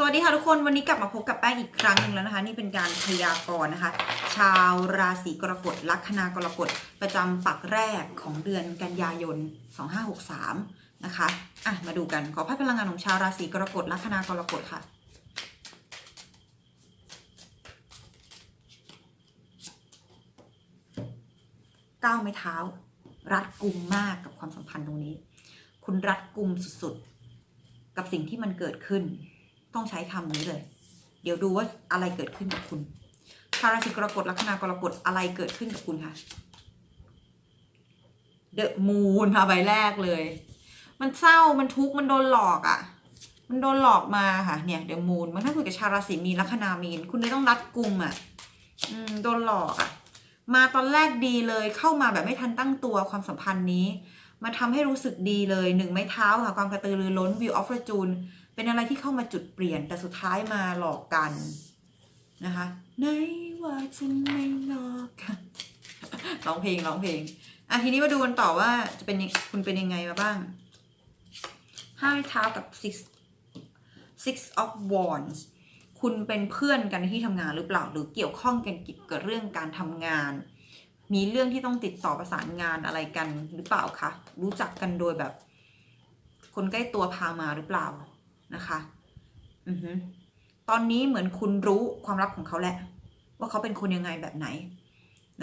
สวัสดีค่ะทุกคนวันนี้กลับมาพบกับแป้งอีกครั้งหนึ่งแล้วนะคะ นี่เป็นการพยากรณ์นะคะ ชาวราศีกรกฎลัคนากรกฎประจำปักแรกของเดือนกันยายน 2563 นะคะอะมาดูกันขอพัดพลังงานของชาวราศีกรกฎลัคนากรกฎค่ะก้าวไม่เท้า รัดกุมมากกับความสัมพันธ์ตรงนี้ คุณรัดกุมสุดๆ กับสิ่งที่มันเกิดขึ้น ต้องใช้คำนี้เลย เดี๋ยวดูว่าอะไรเกิดขึ้นกับคุณชาวราศีกรกฎลัคนากรกฎอะไรเกิดขึ้นกับคุณคะเดอะมูนมาใบแรกเลย มันเศร้ามันทุกข์มันโดนหลอกอะ่ะ มันโดนหลอกมาค่ะ เนี่ยเดอะมูนมันถ้าคุยกับชาวราศีมีนลัคนามีน คุณเลยต้องรัดกุมอะ่ะอืมโดนหลอกอะ่ะ มาตอนแรกดีเลยเข้ามาแบบไม่ทันตั้งตัวความสัมพันธ์นี้มาทำให้รู้สึกดีเลยหนึ่งไม้เท้าค่ะความกระตือรือร้นวิวออฟ r จูน เป็นอะไรที่เข้ามาจุดเปลี่ยนแต่สุดท้ายมาหลอกกันนะคะไหนว่าจะไม่หลอกกันร้องเพลงร้องเพลงอะทีนี้มาดูกันต่อว่าจะเป็นคุณเป็นยังไงมาบ้างห้าเท้ากับ six six of wands คุณเป็นเพื่อนกันในที่ทำงานหรือเปล่า หรือเกี่ยวข้องกันเกี่ยวกับเรื่องการทำงาน มีเรื่องที่ต้องติดต่อประสานงานอะไรกันหรือเปล่าคะรู้จักกันโดยแบบ คนใกล้ตัวพามาหรือเปล่า นะคะอือฮึตอนนี้เหมือนคุณรู้ความลับของเขาแหละ ว่าเขาเป็นคนยังไงแบบไหน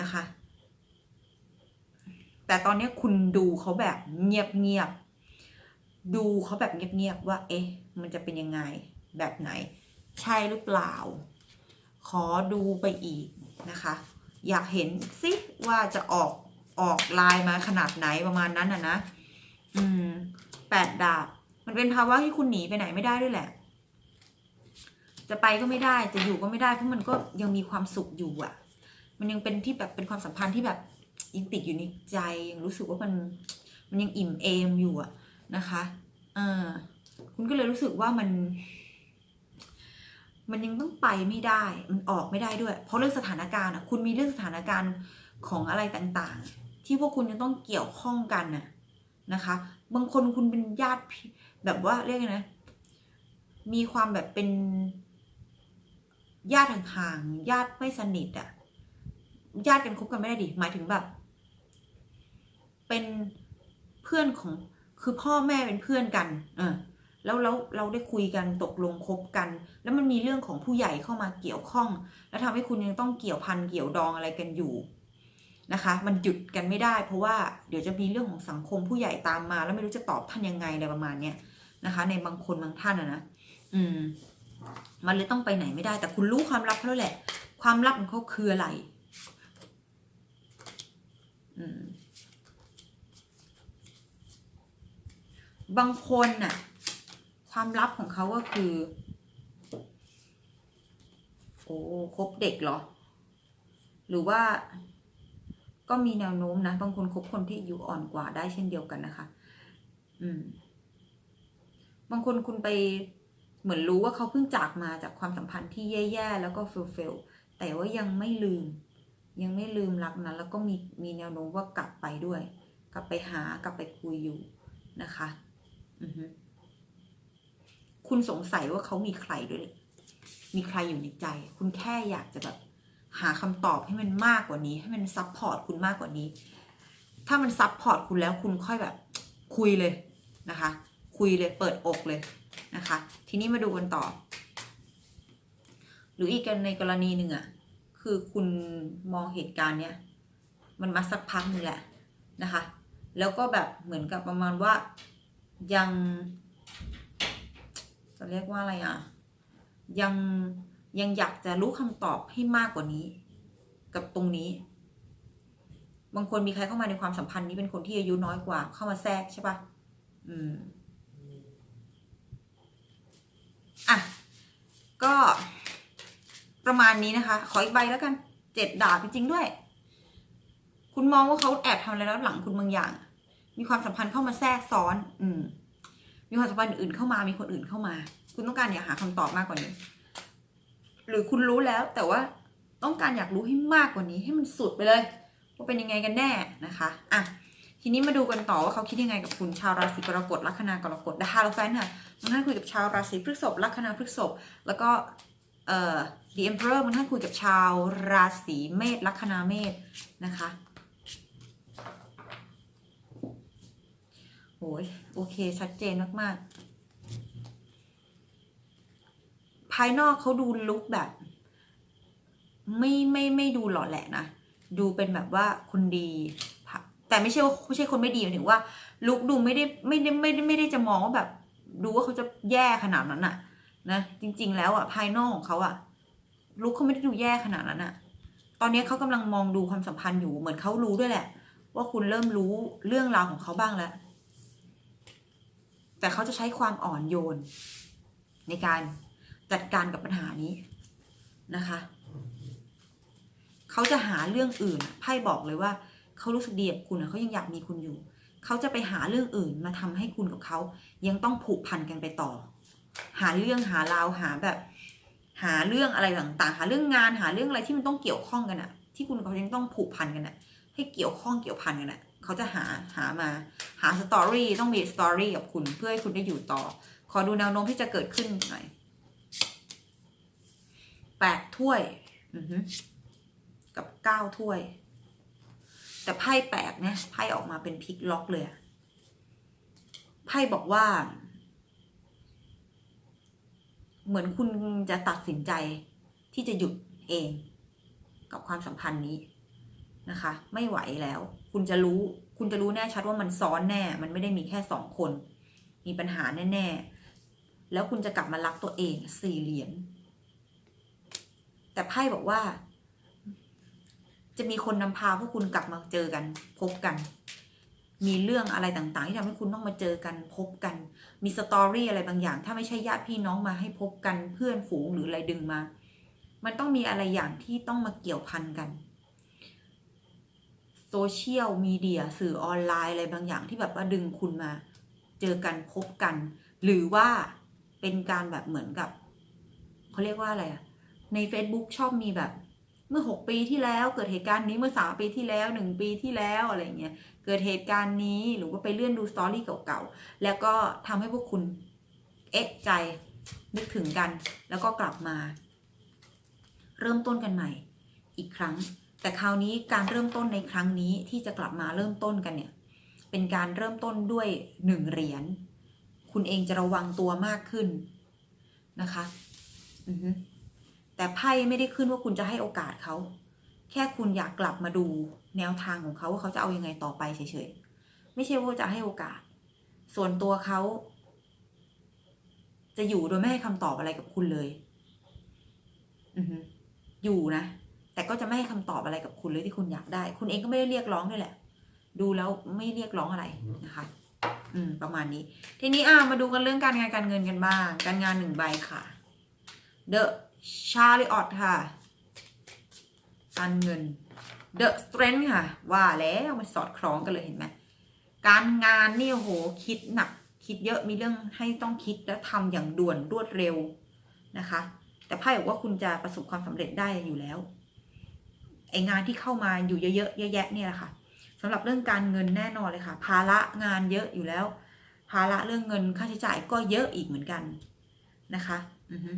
นะคะ แต่ตอนนี้คุณดูเขาแบบเงียบเงียบดูเขาแบบเงียบเงียบๆว่า เอ๊ะ มันจะเป็นยังไงแบบไหน ใช่หรือเปล่า ขอดูไปอีกนะคะ อยากเห็นสิว่าจะออกออกลายมาขนาดไหนประมาณนั้นอะนะ อืมแปดดาบ มันเป็นภาวะที่คุณหนีไปไหนไม่ได้ด้วยแหละ จะไปก็ไม่ได้จะอยู่ก็ไม่ได้เพราะมันก็ยังมีความสุขอยู่อะ มันยังเป็นที่แบบเป็นความสัมพันธ์ที่แบบยังติดอยู่ในใจยังรู้สึกว่ามันมันยังอิ่มเอมอยู่อะนะคะเออคุณก็เลยรู้สึกว่ามัน มันยังต้องไปไม่ได้ มันออกไม่ได้ด้วย เพราะเรื่องสถานการณ์อะคุณมีเรื่องสถานการณ์ของอะไรต่างๆ ที่พวกคุณจะต้องเกี่ยวข้องกันน่ะนะคะ บางคนคุณเป็นญาติแบบว่าเรียกไงนะ มีความแบบเป็นญาติห่างๆญาติไม่สนิทอะญาติกันคบกันไม่ได้ดิหมายถึงแบบ เป็นเพื่อนของคือพ่อแม่เป็นเพื่อนกัน เออแล้วแล้วเราได้คุยกันตกลงคบกัน แล้วมันมีเรื่องของผู้ใหญ่เข้ามาเกี่ยวข้อง แล้วทำให้คุณยังต้องเกี่ยวพันเกี่ยวดองอะไรกันอยู่ นะคะ มันหยุดกันไม่ได้ เพราะว่าเดี๋ยวจะมีเรื่องของสังคมผู้ใหญ่ตามมา แล้วไม่รู้จะตอบท่านยังไงอะไรประมาณเนี้ยนะคะ ในบางคนบางท่านอะนะอืม มันเลยต้องไปไหนไม่ได้ แต่คุณรู้ความลับเขาแล้วแหละ ความลับของเขาคืออะไร อืม บางคนน่ะ ความลับของเขาก็คือ โอ้คบเด็กเหรอ หรือว่า ก็มีแนวโน้มนะ บางคนคบคนที่อายุอ่อนกว่าได้เช่นเดียวกันนะคะ อืม บางคนคุณไปเหมือนรู้ว่าเขาเพิ่งจากมาจากความสัมพันธ์ที่แย่ๆแล้วก็เฟลๆแต่ว่ายังไม่ลืม ยังไม่ลืมรักนั้นแล้วก็มีมีแนวโน้มว่ากลับไปด้วย กลับไปหากลับไปคุยอยู่นะคะ อือฮึคุณสงสัยว่าเขามีใครด้วย มีใครอยู่ในใจ คุณแค่อยากจะแบบ หาคำตอบให้มันมากกว่านี้ ให้มันซับพอร์ตคุณมากกว่านี้ ถ้ามันซับพอร์ตคุณแล้วคุณค่อยแบบคุยเลยนะคะ คุยเลยเปิดอกเลยนะคะ ทีนี้มาดูกันต่อ หรืออีกในกรณีหนึ่งอะ่ะคือคุณมองเหตุการณ์เนี้ยมันมาสักพักนึงแหละนะคะ แล้วก็แบบเหมือนกับประมาณว่ายัง จะเรียกว่าอะไรอะยัง ยังอยากจะรู้คำตอบให้มากกว่านี้ กับตรงนี้ บางคนมีใครเข้ามาในความสัมพันธ์นี้เป็นคนที่อายุน้อยกว่า เข้ามาแทรกใช่ปะอืมอะก็ประมาณนี้นะคะ ขออีกใบแล้วกันเจ็ดดาบจริงๆด้วย คุณมองว่าเขาแอบทำอะไรแล้วหลังคุณบางอย่าง มีความสัมพันธ์เข้ามาแทรกซ้อน อืม มีความสัมพันธ์อื่นเข้ามา มีคนอื่นเข้ามา คุณต้องการอยากหาคำตอบมากกว่านี้ หรือคุณรู้แล้วแต่ว่าต้องการอยากรู้ให้มากกว่านี้ให้มันสุดไปเลยว่าเป็นยังไงกันแน่นะคะอะทีนี้มาดูกันต่อว่าเขาคิดยังไงกับคุณชาวราศีกรกฎลัคนากรกฎดาฮาโลแฟนค่ะมันท่านคุยกับชาวราศีพฤษภลัคนาพฤษภแล้วก็เอ่อ The Emperor มันท่านคุยกับชาวราศีเมษลัคนาเมษนะคะโอ้ยโอเคชัดเจนมากๆ ภายนอกเขาดูลุกแบบ ไม่ไม่ไม่ดูหล่อแหละนะ ดูเป็นแบบว่าคนดี แต่ไม่ใช่ว่าไม่ใช่คนไม่ดีหมายถึงว่า ลุกดูไม่ได้ไม่ได้ไม่ได้ไม่ได้จะมองว่าแบบดูว่าเขาจะแย่ขนาดนั้นอะนะจริง ๆ แล้วอะภายนอกของเขาอะลุกเขาไม่ได้ดูแย่ขนาดนั้นอะตอนนี้เขากำลังมองดูความสัมพันธ์อยู่เหมือนเขารู้ด้วยแหละ ว่าคุณเริ่มรู้เรื่องราวของเขาบ้างแล้ว แต่เขาจะใช้ความอ่อนโยน ในการ จัดการกับปัญหานี้นะคะเขาจะหาเรื่องอื่นไพ่บอกเลยว่าเขารู้สึกดีกับคุณเขายังอยากมีคุณอยู่เขาจะไปหาเรื่องอื่นมาทำให้คุณกับเขายังต้องผูกพันกันไปต่อ หาเรื่องหาราวหาแบบ หาเรื่องอะไรต่างๆ หาเรื่องงานหาเรื่องอะไรที่มันต้องเกี่ยวข้องกันอะที่คุณกับเขายังต้องผูกพันกันอะให้เกี่ยวข้องเกี่ยวพันกันอะเขาจะหาหามาหาสตอรี่ต้องมีสตอรี่กับคุณเพื่อให้คุณได้อยู่ต่อ ขอดูแนวโน้มที่จะเกิดขึ้นหน่อย แปดถ้วยกับเก้าถ้วย แต่ไพ่แปลกเนี่ยไพ่ออกมาเป็นพลิกล็อกเลยไพ่บอกว่า เหมือนคุณจะตัดสินใจที่จะหยุดเอง กับความสัมพันธ์นี้นะคะ ไม่ไหวแล้ว คุณจะรู้ คุณจะรู้แน่ชัดว่ามันซ้อนแน่ มันไม่ได้มีแค่สองคน มีปัญหาแน่ ๆ แล้วคุณจะกลับมารักตัวเอง สี่เหรียญ แต่ไพ่บอกว่า จะมีคนนำพาพวกคุณกลับมาเจอกัน พบกัน มีเรื่องอะไรต่างๆ ที่ทำให้คุณต้องมาเจอกัน พบกัน มีสตอรี่อะไรบางอย่าง ถ้าไม่ใช่ญาติพี่น้องมาให้พบกันเพื่อนฝูงหรืออะไรดึงมา มันต้องมีอะไรอย่างที่ต้องมาเกี่ยวพันกันโซเชียลมีเดียสื่อออนไลน์อะไรบางอย่างที่แบบว่าดึงคุณมา เจอกันพบกัน หรือว่าเป็นการแบบเหมือนกับเขาเรียกว่าอะไรอะ ใน Facebook ชอบมีแบบ เมื่อหกปีที่แล้ว เกิดเหตุการณ์นี้เมื่อสามปีที่แล้วหนึ่งปีที่แล้วอะไรเงี้ยเกิดเหตุการณ์นี้หรือว่าไปเลื่อนดูสตอรี่เก่าๆแล้วก็ทำให้พวกคุณเอะใจนึกถึงกัน แล้วก็กลับมา เริ่มต้นกันใหม่อีกครั้ง แต่คราวนี้การเริ่มต้นในครั้งนี้ที่จะกลับมาเริ่มต้นกันเนี่ยเป็นการเริ่มต้นด้วยหนึ่งเหรียญคุณเองจะระวังตัวมากขึ้นนะคะ อือฮึ แต่ไพ่ไม่ได้ขึ้นว่าคุณจะให้โอกาสเขา แค่คุณอยากกลับมาดูแนวทางของเขาว่าเขาจะเอาอยัางไงต่อไปเฉยๆ ไม่ใช่ว่าจะให้โอกาส ส่วนตัวเขา จะอยู่โดยไม่ให้คำตอบอะไรกับคุณเลย อืออยู่นะ แต่ก็จะไม่ให้คำตอบอะไรกับคุณเลยที่คุณอยากได้ คุณเองก็ไม่ได้เรียกร้องด้วยแหละ ดูแล้วไม่เรียกร้องอะไรนะคะ อืม ประมาณนี้ ทีนี้อ่ามาดูกันเรื่องการงานการเงินกันบ้าง การงานหนึ่งใบค่ะ The Chariot ค่ะการเงิน The Strength ค่ะ ว่าแล้วมันสอดคล้องกันเลยเห็นไหมการงานนี่โหคิดหนัก คิดเยอะมีเรื่องให้ต้องคิดและทำอย่างด่วนรวดเร็วนะคะ แต่ไพ่บอกว่าคุณจะประสบความสำเร็จได้อยู่แล้วไองานที่เข้ามาอยู่เยอะๆเยอะแยะเนี่ยแหละค่ะสำหรับเรื่องการเงินแน่นอนเลยค่ะ ภาระงานเยอะอยู่แล้ว ภาระเรื่องเงินค่าใช้จ่ายก็เยอะอีกเหมือนกันนะคะ อือฮึ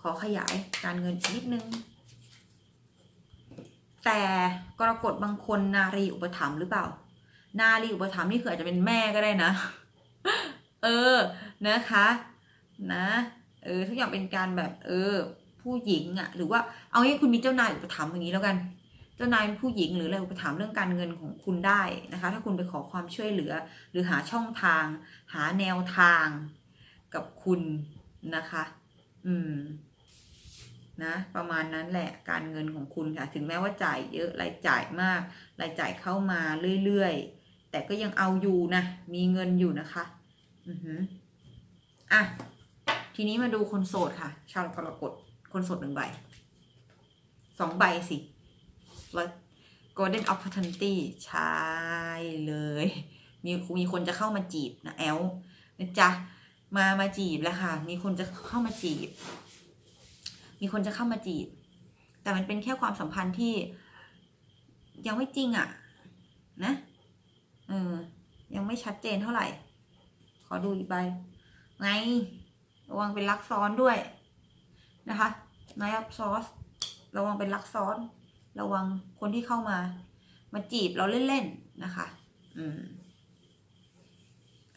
ขอขยายการเงินอีกนิดนึง แต่กรกฎบางคนนารีอุปถัมภ์หรือเปล่า นารีอุปถัมภ์นี่คืออาจจะเป็นแม่ก็ได้นะ เออนะคะ นะ เออทุกอย่างเป็นการแบบ เออ ผู้หญิงอะหรือว่าเอางี้คุณมีเจ้านายอุปถัมภ์อย่างนี้แล้วกันเจ้านายเป็นผู้หญิงหรืออะไรอุปถัมภ์เรื่องการเงินของคุณได้นะคะ ถ้าคุณไปขอความช่วยเหลือ หรือหาช่องทาง หาแนวทางกับคุณนะคะ อืม นะประมาณนั้นแหละการเงินของคุณค่ะ ถึงแม้ว่าจ่ายเยอะรายจ่ายมากรายจ่ายเข้ามาเรื่อยๆ แต่ก็ยังเอาอยู่นะ มีเงินอยู่นะคะ อือหืออะ ทีนี้มาดูคนโสดค่ะ ชาวกรกฎคนโสดหนึ่งใบสองใบสิแล้ว golden opportunity ใช่เลย มีมีคนจะเข้ามาจีบนะแอลนะจ๊ะมามาจีบแล้วค่ะ มีคนจะเข้ามาจีบ มีคนจะเข้ามาจีบ แต่มันเป็นแค่ความสัมพันธ์ที่ยังไม่จริงอะ่ะ นะเออยังไม่ชัดเจนเท่าไหร่ ขอดูอีกใบ ไง ระวังเป็นลักซ้อนด้วยนะคะไนอัพซอสระวังเป็นลักซ้อน ระวังคนที่เข้ามา มาจีบเราเล่น ๆ นะคะ อืม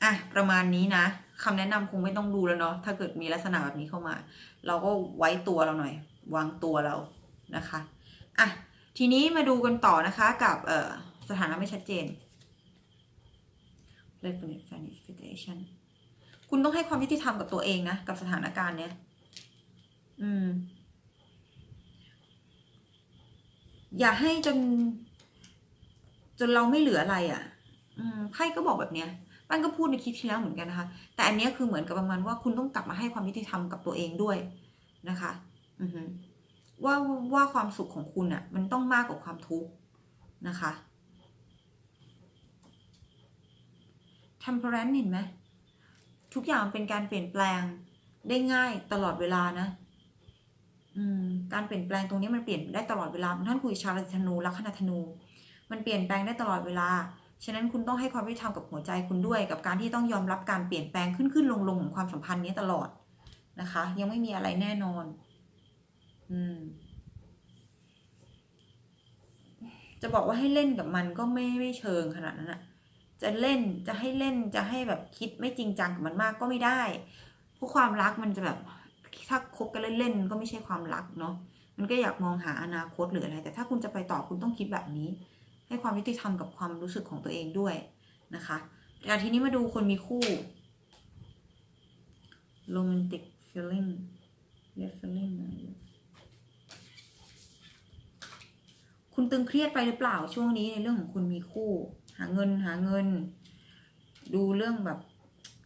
อะ ประมาณนี้นะ คำแนะนำคงไม่ต้องดูแล้วเนาะถ้าเกิดมีลักษณะแบบนี้เข้ามา เราก็ไว้ตัวเราหน่อย วางตัวเรานะคะอะทีนี้มาดูกันต่อนะคะกับเสถานะไม่ชัดเจน definite manifestation คุณต้องให้ความยุติธรรมกับตัวเองนะ กับสถานการณ์เนี้ยอืม อย่าให้จน จนเราไม่เหลืออะไรอะ่ะ อืมไพ่ก็บอกแบบเนี้ย ป้านก็พูดในคลิปที่แล้วเหมือนกันนะคะ แต่อันนี้คือเหมือนกับประมาณว่าคุณต้องกลับมาให้ความยุติธรรมกับตัวเองด้วยนะคะอือว่าว่าความสุขของคุณอะ่ะ มันต้องมากกว่าความทุกข์นะคะ temperance เห็นไหมทุกอย่างเป็นการเปลี่ยนแปลงได้ง่ายตลอดเวลานะการเปลี่ยนแปลงตรงนี้มันเปลี่ยนได้ตลอดเวลาท่านคุยชาวธนูลัคนาธนู มันเปลี่ยนแปลงได้ตลอดเวลา ฉะนั้นคุณต้องให้ความยุติธรรมกับหัวใจคุณด้วย กับการที่ต้องยอมรับการเปลี่ยนแปลงขึ้นขึ้นลงลงของความสัมพันธ์นี้ตลอดนะคะ ยังไม่มีอะไรแน่นอน อืม จะบอกว่าให้เล่นกับมันก็ไม่ไม่เชิงขนาดนั้นอะจะเล่นจะให้เล่นจะให้แบบคิดไม่จริงจังกับมันมากก็ไม่ได้เพราะความรักมันจะแบบถ้าคบกันเล่นๆก็ไม่ใช่ความรักเนาะมันก็อยากมองหาอนาคตหรืออะไร แต่ถ้าคุณจะไปต่อคุณต้องคิดแบบนี้ ให้ความยุติธรรมกับความรู้สึกของตัวเองด้วยนะคะแต่ทีนี้มาดูคนมีคู่ romantic feeling yes feeling อะไรอยู่คุณตึงเครียดไปหรือเปล่าช่วงนี้ในเรื่องของคุณมีคู่ หาเงินหาเงิน ดูเรื่องแบบ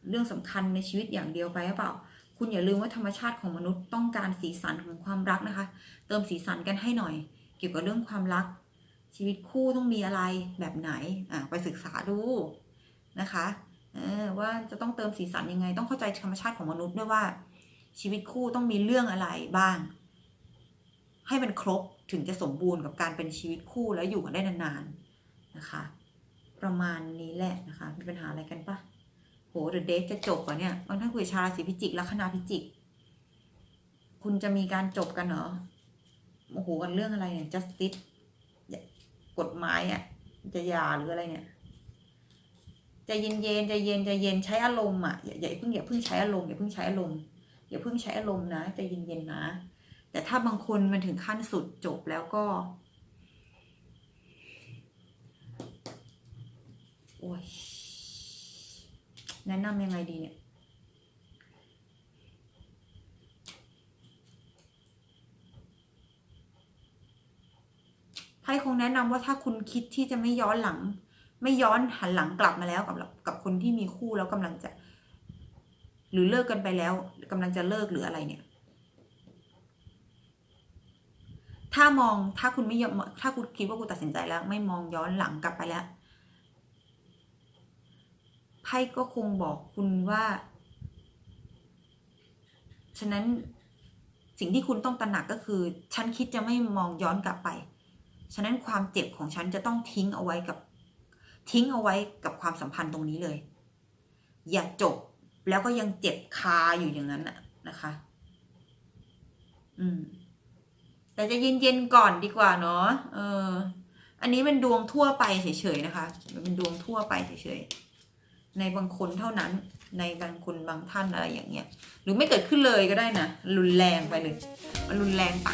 เรื่องสำคัญในชีวิตอย่างเดียวไปหรือเปล่า คุณอย่าลืมว่าธรรมชาติของมนุษย์ต้องการสีสันของความรักนะคะ เติมสีสันกันให้หน่อย เกี่ยวกับเรื่องความรัก ชีวิตคู่ต้องมีอะไรแบบไหนอะไปศึกษาดูนะคะว่าจะต้องเติมสีสันยังไง ต้องเข้าใจธรรมชาติของมนุษย์ด้วยว่า ชีวิตคู่ต้องมีเรื่องอะไรบ้าง ให้มันครบถึงจะสมบูรณ์กับการเป็นชีวิตคู่แล้วอยู่กันได้นานๆนะคะ ประมาณนี้แหละนะคะ มีปัญหาอะไรกันปะโหเดอะเดทจะจบวะเนี่ยบางท่านคุยชาวราศีพิจิกลัคนาพิจิก คุณจะมีการจบกันเหรอโอ้โหกันเรื่องอะไรเนี่ย justice กฎหมายอะจะยาหรืออะไรเนี่ยใจเย็นเย็นๆใจเย็นใจเย็นใช้อารมณ์อะอย่าอย่าเพิ่งอย่าเพิ่งใช้อารมณ์อย่าเพิ่งใช้อารมณ์อย่าเพิ่งใช้อารมณ์นะใจเย็นเย็นๆนะ แต่ถ้าบางคนมันถึงขั้นสุดจบแล้วก็โอ้ยแนะนำยังไงดีเนี่ย คงแนะนำว่าถ้าคุณคิดที่จะไม่ย้อนหลัง ไม่ย้อนหันหลังกลับมาแล้วกับกับคนที่มีคู่แล้วกำลังจะ หรือเลิกกันไปแล้วกำลังจะเลิกหรืออะไรเนี่ย ถ้ามองถ้าคุณไม่ยอมถ้าคุณคิดว่าคุณตัดสินใจแล้ว ไม่มองย้อนหลังกลับไปแล้วไพ่ก็คงบอกคุณว่า ฉะนั้นสิ่งที่คุณต้องตระหนักก็คือ ฉันคิดจะไม่มองย้อนกลับไป ฉะนั้นความเจ็บของฉันจะต้องทิ้งเอาไว้กับทิ้งเอาไว้กับความสัมพันธ์ตรงนี้เลย อย่าจบแล้วก็ยังเจ็บคาอยู่อย่างนั้นนะนะคะ อืม แต่จะเย็นๆก่อนดีกว่าเนาะเออ อันนี้เป็นดวงทั่วไปเฉยๆนะคะ เป็นดวงทั่วไปเฉยๆในบางคนเท่านั้น ในบางคนบางท่านอะไรอย่างเงี้ย หรือไม่เกิดขึ้นเลยก็ได้นะรุนแรงไปเลยมันรุนแรงไป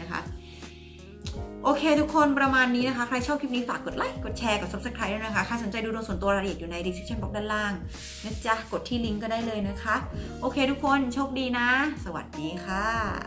นะคะ โอเค ทุกคนประมาณนี้นะคะ ใครชอบคลิปนี้ฝากกดไลค์กดแชร์กด subscribe ด้วยนะคะ ใครสนใจดูดวงส่วนตัวรายละเอียดอยู่ใน description box ด้านล่างนะจ๊ะ กดที่ลิงก์ก็ได้เลยนะคะ โอเค ทุกคนโชคดีนะ สวัสดีค่ะ